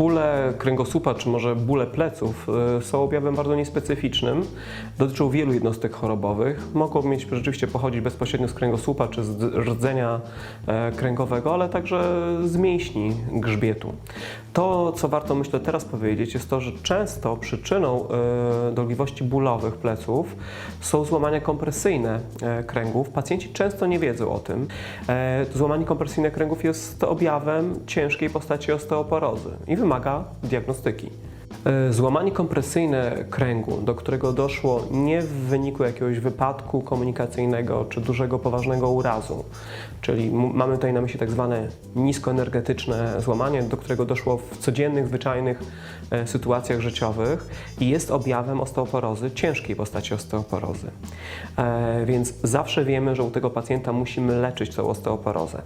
Bóle kręgosłupa, czy może bóle pleców y, są objawem bardzo niespecyficznym. Dotyczą wielu jednostek chorobowych. Mogą mieć rzeczywiście pochodzić bezpośrednio z kręgosłupa czy z rdzenia e, kręgowego, ale także z mięśni grzbietu. To, co warto myślę teraz powiedzieć, jest to, że często przyczyną e, dolegliwości bólowych pleców są złamania kompresyjne e, kręgów. Pacjenci często nie wiedzą o tym. Złamanie kompresyjne kręgów jest objawem ciężkiej postaci osteoporozy i wymaga diagnostyki. E, Złamanie kompresyjne kręgu, do którego doszło nie w wyniku jakiegoś wypadku komunikacyjnego czy dużego poważnego urazu, czyli mamy tutaj na myśli tak zwane niskoenergetyczne złamanie, do którego doszło w codziennych, zwyczajnych e, sytuacjach życiowych i jest objawem osteoporozy, ciężkiej postaci osteoporozy. E, więc zawsze wiemy, że u tego pacjenta musimy leczyć tą osteoporozę.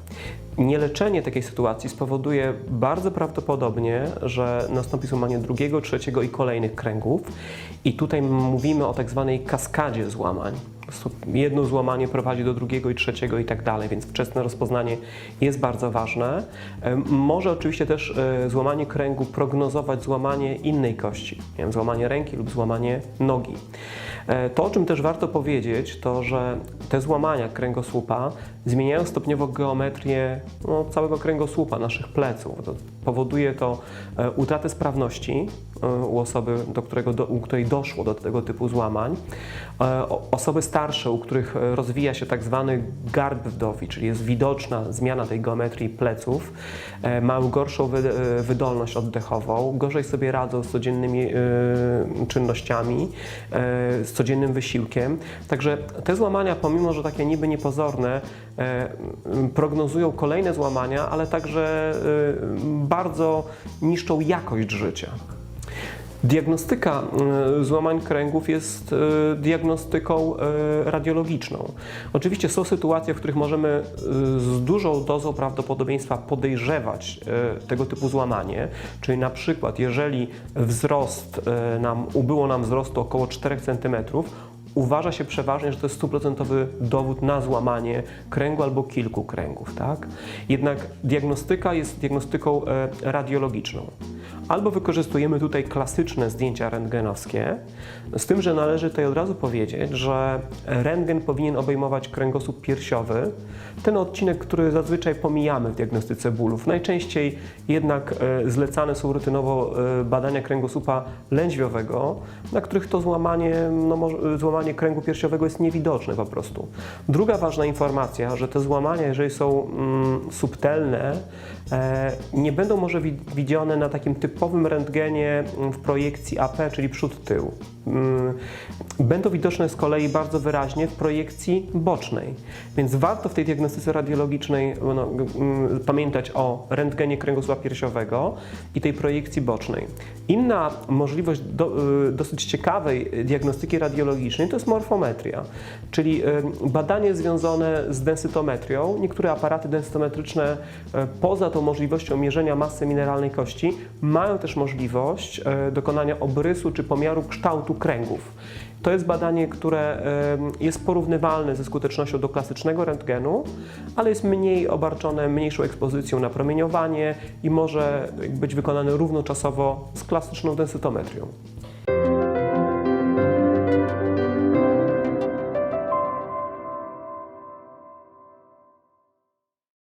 Nieleczenie takiej sytuacji spowoduje bardzo prawdopodobnie, że nastąpi złamanie drugiego, trzeciego i kolejnych kręgów. I tutaj mówimy o tak zwanej kaskadzie złamań. Jedno złamanie prowadzi do drugiego i trzeciego i tak dalej, więc wczesne rozpoznanie jest bardzo ważne. Może oczywiście też e, złamanie kręgu prognozować złamanie innej kości, nie wiem, złamanie ręki lub złamanie nogi. E, To, o czym też warto powiedzieć, to że te złamania kręgosłupa zmieniają stopniowo geometrię no, całego kręgosłupa, naszych pleców. To powoduje to e, utratę sprawności u osoby, do którego, u której doszło do tego typu złamań. Osoby starsze, u których e, rozwija się tak zwany garb wdowi, czyli jest widoczna zmiana tej geometrii pleców, e, mają gorszą e, wydolność oddechową, gorzej sobie radzą z codziennymi czynnościami, z codziennym wysiłkiem. Także te złamania, pomimo że takie niby niepozorne, prognozują kolejne złamania, ale także bardzo niszczą jakość życia. Diagnostyka y, złamań kręgów jest y, diagnostyką y, radiologiczną. Oczywiście są sytuacje, w których możemy z dużą dozą prawdopodobieństwa podejrzewać tego typu złamanie, czyli na przykład jeżeli wzrost nam, ubyło nam wzrostu około 4 cm, uważa się przeważnie, że to jest stuprocentowy dowód na złamanie kręgu albo kilku kręgów. Tak? Jednak diagnostyka jest diagnostyką e, radiologiczną. Albo wykorzystujemy tutaj klasyczne zdjęcia rentgenowskie, z tym, że należy tutaj od razu powiedzieć, że rentgen powinien obejmować kręgosłup piersiowy, ten odcinek, który zazwyczaj pomijamy w diagnostyce bólów. Najczęściej jednak e, zlecane są rutynowo e, badania kręgosłupa lędźwiowego, na których to złamanie, no, złamanie kręgu piersiowego jest niewidoczne po prostu. Druga ważna informacja, że te złamania, jeżeli są mm, subtelne, e, nie będą może wi- widziane na takim typowym rentgenie mm, w projekcji AP, czyli przód-tył. Mm, Będą widoczne z kolei bardzo wyraźnie w projekcji bocznej. Więc warto w tej diagnostyce radiologicznej no, mm, pamiętać o rentgenie kręgosłupa piersiowego i tej projekcji bocznej. Inna możliwość do, y, dosyć ciekawej diagnostyki radiologicznej to jest morfometria, czyli y, badanie związane z densytometrią. Niektóre aparaty densytometryczne y, poza tą możliwością mierzenia masy mineralnej kości mają też możliwość y, dokonania obrysu czy pomiaru kształtu kręgów. To jest badanie, które jest porównywalne ze skutecznością do klasycznego rentgenu, ale jest mniej obarczone mniejszą ekspozycją na promieniowanie i może być wykonane równoczasowo z klasyczną densytometrią.